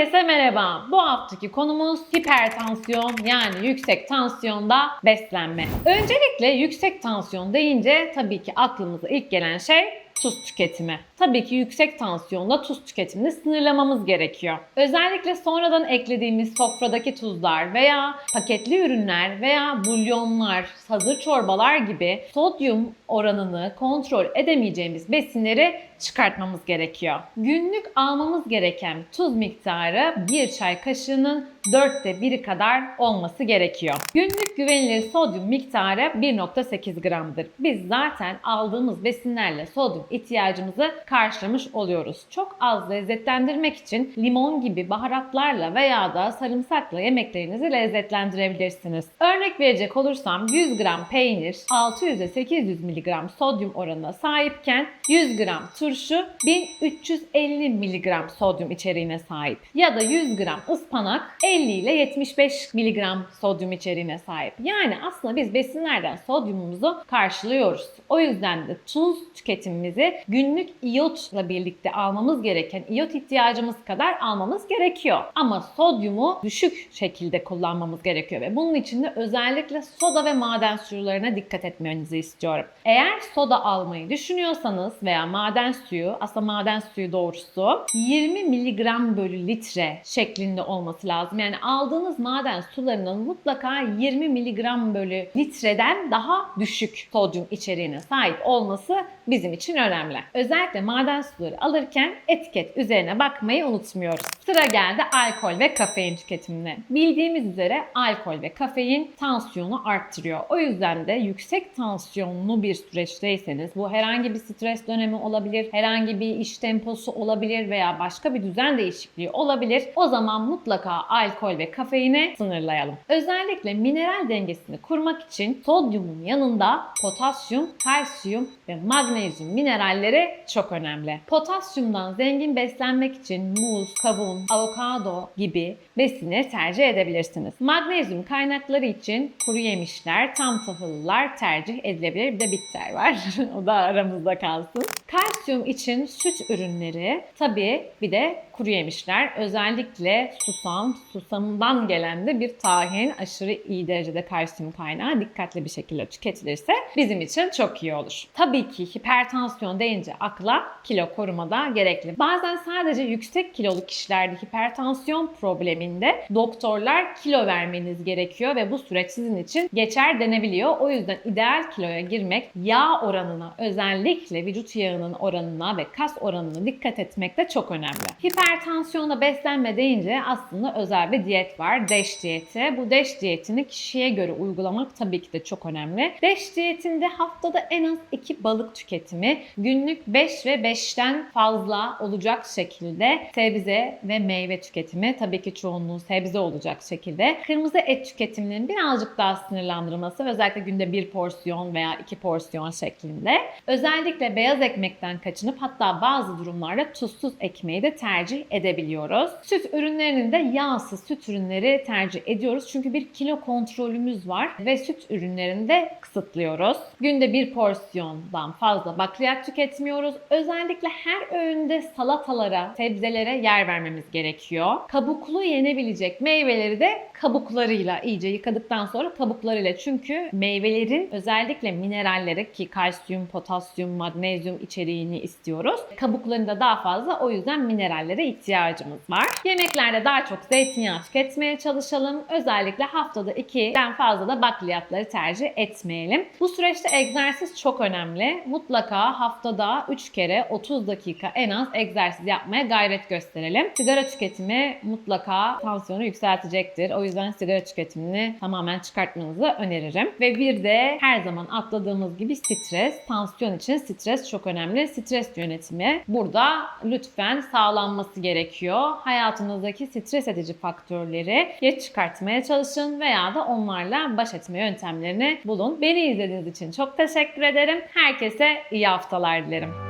Herkese merhaba. Bu haftaki konumuz hipertansiyon yani yüksek tansiyonda beslenme. Öncelikle yüksek tansiyon deyince tabii ki aklımıza ilk gelen şey tuz tüketimi. Tabii ki yüksek tansiyonda tuz tüketimini sınırlamamız gerekiyor. Özellikle sonradan eklediğimiz sofradaki tuzlar veya paketli ürünler veya bulyonlar, hazır çorbalar gibi sodyum oranını kontrol edemeyeceğimiz besinleri çıkartmamız gerekiyor. Günlük almamız gereken tuz miktarı bir çay kaşığının dörtte biri kadar olması gerekiyor. Günlük güvenilir sodyum miktarı 1.8 gramdır. Biz zaten aldığımız besinlerle sodyum ihtiyacımızı karşılamış oluyoruz. Çok az lezzetlendirmek için limon gibi baharatlarla veya da sarımsakla yemeklerinizi lezzetlendirebilirsiniz. Örnek verecek olursam 100 gram peynir 600 ile 800 mg sodyum oranına sahipken 100 gram turşu 1350 mg sodyum içeriğine sahip. Ya da 100 gram ıspanak 50 ile 75 mg sodyum içeriğine sahip. Yani aslında biz besinlerden sodyumumuzu karşılıyoruz. O yüzden de tuz tüketimimizi günlük iyotla birlikte almamız gereken iyot ihtiyacımız kadar almamız gerekiyor. Ama sodyumu düşük şekilde kullanmamız gerekiyor ve bunun için de özellikle soda ve maden sularına dikkat etmenizi istiyorum. Eğer soda almayı düşünüyorsanız veya maden suyu, aslında maden suyu doğrusu 20 mg bölü litre şeklinde olması lazım. Yani aldığınız maden sularının mutlaka 20 mg bölü litreden daha düşük sodyum içeriğine sahip olması bizim için önemli. Özellikle maden suları alırken etiket üzerine bakmayı unutmuyoruz. Sıra geldi alkol ve kafein tüketimine. Bildiğimiz üzere alkol ve kafein tansiyonu arttırıyor. O yüzden de yüksek tansiyonlu bir süreçteyseniz bu herhangi bir stres dönemi olabilir, herhangi bir iş temposu olabilir veya başka bir düzen değişikliği olabilir. O zaman mutlaka alkol ve kafeine sınırlayalım. Özellikle mineral dengesini kurmak için sodyumun yanında potasyum, kalsiyum ve magnezyum mineralleri çok önemli. Potasyumdan zengin beslenmek için muz, kavun, avokado gibi besini tercih edebilirsiniz. Magnezyum kaynakları için kuru yemişler, tam tahıllar tercih edilebilir. Bir de bitter var. o da aramızda kalsın. Kalsiyum için süt ürünleri, tabii bir de kuru yemişler. Özellikle susam, susamından gelen de bir tahin aşırı iyi derecede kalsiyum kaynağı dikkatli bir şekilde tüketilirse bizim için çok iyi olur. Tabii ki hipertansiyon deyince akla kilo korumada gerekli. Bazen sadece yüksek kilolu kişilerde hipertansiyon probleminde doktorlar kilo vermeniz gerekiyor ve bu süreç sizin için geçer denebiliyor. O yüzden ideal kiloya girmek yağ oranına özellikle vücut yağının oranına ve kas oranına dikkat etmek de çok önemli. Hipertansiyonda beslenme deyince aslında özel bir diyet var. DASH diyeti. Bu DASH diyetini kişiye göre uygulamak tabii ki de çok önemli. DASH diyetinde haftada en az 2 balık tüketimi, günlük 5 ve 5'ten fazla olacak şekilde sebze ve meyve tüketimi, tabii ki çoğunluğu sebze olacak şekilde. Kırmızı et tüketiminin birazcık daha sınırlandırılması, özellikle günde bir porsiyon veya iki porsiyon şeklinde. Özellikle beyaz ekmekten kaçınıp hatta bazı durumlarda tuzsuz ekmeği de tercih edebiliyoruz. Süt ürünlerinin de yağsız süt ürünleri tercih ediyoruz. Çünkü bir kilo kontrolümüz var ve süt ürünlerini de kısıtlıyoruz. Günde bir porsiyondan fazla bakliyat tüketmiyoruz. Özellikle her öğünde salatalara, sebzelere yer vermemiz gerekiyor. Kabuklu yenebilecek meyveleri de kabuklarıyla iyice yıkadıktan sonra kabuklarıyla çünkü meyvelerin özellikle mineralleri ki kalsiyum, potasyum, magnezyum içeriğini istiyoruz. Kabuklarında daha fazla o yüzden minerallere ihtiyacımız var. Yemeklerde daha çok zeytinyağı tüketmeye çalışalım. Özellikle haftada 2'den fazla da bakliyatları tercih etmeyelim. Bu süreçte egzersiz çok önemli. Mutlaka haftada 3 kere 30 dakika en az egzersiz yapmaya gayret gösterelim. Sigara tüketimi mutlaka tansiyonu yükseltecektir. O yüzden sigara tüketimini tamamen çıkartmanızı öneririm. Ve bir de her zaman atladığımız gibi stres. Tansiyon için stres çok önemli. Stres yönetimi burada lütfen sağlanması gerekiyor. Hayatınızdaki stres edici faktörleri ya çıkartmaya çalışın veya da onlarla baş etme yöntemlerini bulun. Beni izlediğiniz için çok teşekkür ederim. Herkese iyi haftalar dilerim.